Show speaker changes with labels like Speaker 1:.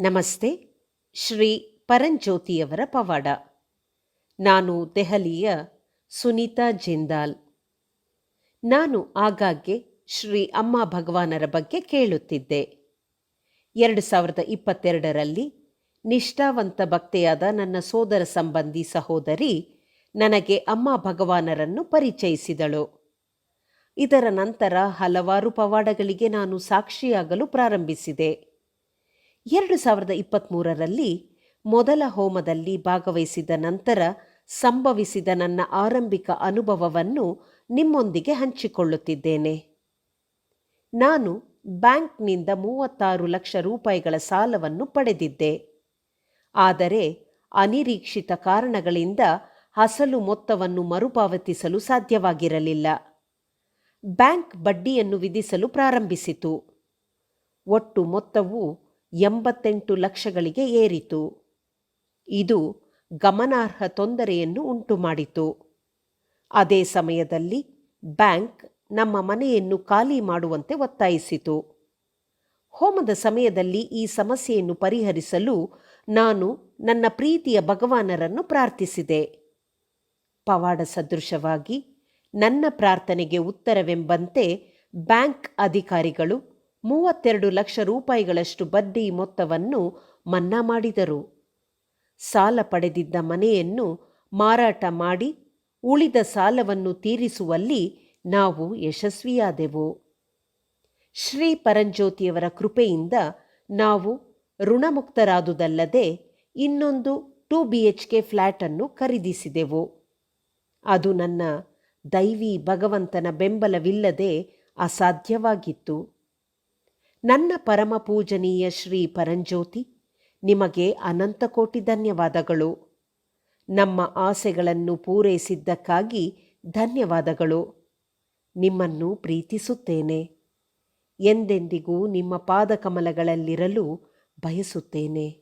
Speaker 1: ನಮಸ್ತೆ, ಶ್ರೀ ಪರಂಜ್ಯೋತಿಯವರ ಪವಾಡ. ನಾನು ದೆಹಲಿಯ ಸುನೀತಾ ಜಿಂದಾಲ್. ನಾನು ಆಗಾಗ್ಗೆ ಶ್ರೀ ಅಮ್ಮ ಭಗವಾನರ ಬಗ್ಗೆ ಕೇಳುತ್ತಿದ್ದೆ. ಎರಡು ಸಾವಿರದ ಇಪ್ಪತ್ತೆರಡರಲ್ಲಿ ನಿಷ್ಠಾವಂತ ಭಕ್ತೆಯಾದ ನನ್ನ ಸೋದರ ಸಂಬಂಧಿ ಸಹೋದರಿ ನನಗೆ ಅಮ್ಮ ಭಗವಾನರನ್ನು ಪರಿಚಯಿಸಿದಳು. ಇದರ ನಂತರ ಹಲವಾರು ಪವಾಡಗಳಿಗೆ ನಾನು ಸಾಕ್ಷಿಯಾಗಲು ಪ್ರಾರಂಭಿಸಿದೆ. ಎರಡು ಸಾವಿರದ ಇಪ್ಪತ್ತ್ಮೂರರಲ್ಲಿ ಮೊದಲ ಹೋಮದಲ್ಲಿ ಭಾಗವಹಿಸಿದ ನಂತರ ಸಂಭವಿಸಿದ ನನ್ನ ಆರಂಭಿಕ ಅನುಭವವನ್ನು ನಿಮ್ಮೊಂದಿಗೆ ಹಂಚಿಕೊಳ್ಳುತ್ತಿದ್ದೇನೆ. ನಾನು ಬ್ಯಾಂಕ್ನಿಂದ ಮೂವತ್ತಾರು ಲಕ್ಷ ರೂಪಾಯಿಗಳ ಸಾಲವನ್ನು ಪಡೆದಿದ್ದೆ. ಆದರೆ ಅನಿರೀಕ್ಷಿತ ಕಾರಣಗಳಿಂದ ಅಸಲು ಮೊತ್ತವನ್ನು ಮರುಪಾವತಿಸಲು ಸಾಧ್ಯವಾಗಿರಲಿಲ್ಲ. ಬ್ಯಾಂಕ್ ಬಡ್ಡಿಯನ್ನು ವಿಧಿಸಲು ಪ್ರಾರಂಭಿಸಿತು. ಒಟ್ಟು ಮೊತ್ತವು ಎಂಬತ್ತೆಂಟು ಲಕ್ಷಗಳಿಗೆ ಏರಿತು. ಇದು ಗಮನಾರ್ಹ ತೊಂದರೆಯನ್ನು ಉಂಟುಮಾಡಿತು. ಅದೇ ಸಮಯದಲ್ಲಿ ಬ್ಯಾಂಕ್ ನಮ್ಮ ಮನೆಯನ್ನು ಖಾಲಿ ಮಾಡುವಂತೆ ಒತ್ತಾಯಿಸಿತು. ಹೋಮದ ಸಮಯದಲ್ಲಿ ಈ ಸಮಸ್ಯೆಯನ್ನು ಪರಿಹರಿಸಲು ನಾನು ನನ್ನ ಪ್ರೀತಿಯ ಭಗವಾನರನ್ನು ಪ್ರಾರ್ಥಿಸಿದೆ. ಪವಾಡ ಸದೃಶವಾಗಿ ನನ್ನ ಪ್ರಾರ್ಥನೆಗೆ ಉತ್ತರವೆಂಬಂತೆ ಬ್ಯಾಂಕ್ ಅಧಿಕಾರಿಗಳು ಮೂವತ್ತೆರಡು ಲಕ್ಷ ರೂಪಾಯಿಗಳಷ್ಟು ಬಡ್ಡಿ ಮೊತ್ತವನ್ನು ಮನ್ನಾ ಮಾಡಿದರು. ಸಾಲ ಪಡೆದಿದ್ದ ಮನೆಯನ್ನು ಮಾರಾಟ ಮಾಡಿ ಉಳಿದ ಸಾಲವನ್ನು ತೀರಿಸುವಲ್ಲಿ ನಾವು ಯಶಸ್ವಿಯಾದೆವು. ಶ್ರೀ ಪರಂಜ್ಯೋತಿಯವರ ಕೃಪೆಯಿಂದ ನಾವು ಋಣಮುಕ್ತರಾದುದಲ್ಲದೆ ಇನ್ನೊಂದು ಟೂ ಬಿ ಎಚ್ ಕೆ ಫ್ಲ್ಯಾಟನ್ನು ಖರೀದಿಸಿದೆವು. ಅದು ನನ್ನ ದೈವಿ ಭಗವಂತನ ಬೆಂಬಲವಿಲ್ಲದೆ ಅಸಾಧ್ಯವಾಗಿತ್ತು. ನನ್ನ ಪರಮ ಪೂಜನೀಯ ಶ್ರೀ ಪರಂಜ್ಯೋತಿ, ನಿಮಗೆ ಅನಂತ ಕೋಟಿ ಧನ್ಯವಾದಗಳು. ನಮ್ಮ ಆಸೆಗಳನ್ನು ಪೂರೈಸಿದ್ದಕ್ಕಾಗಿ ಧನ್ಯವಾದಗಳು. ನಿಮ್ಮನ್ನು ಪ್ರೀತಿಸುತ್ತೇನೆ. ಎಂದೆಂದಿಗೂ ನಿಮ್ಮ ಪಾದಕಮಲಗಳಲ್ಲಿರಲು ಬಯಸುತ್ತೇನೆ.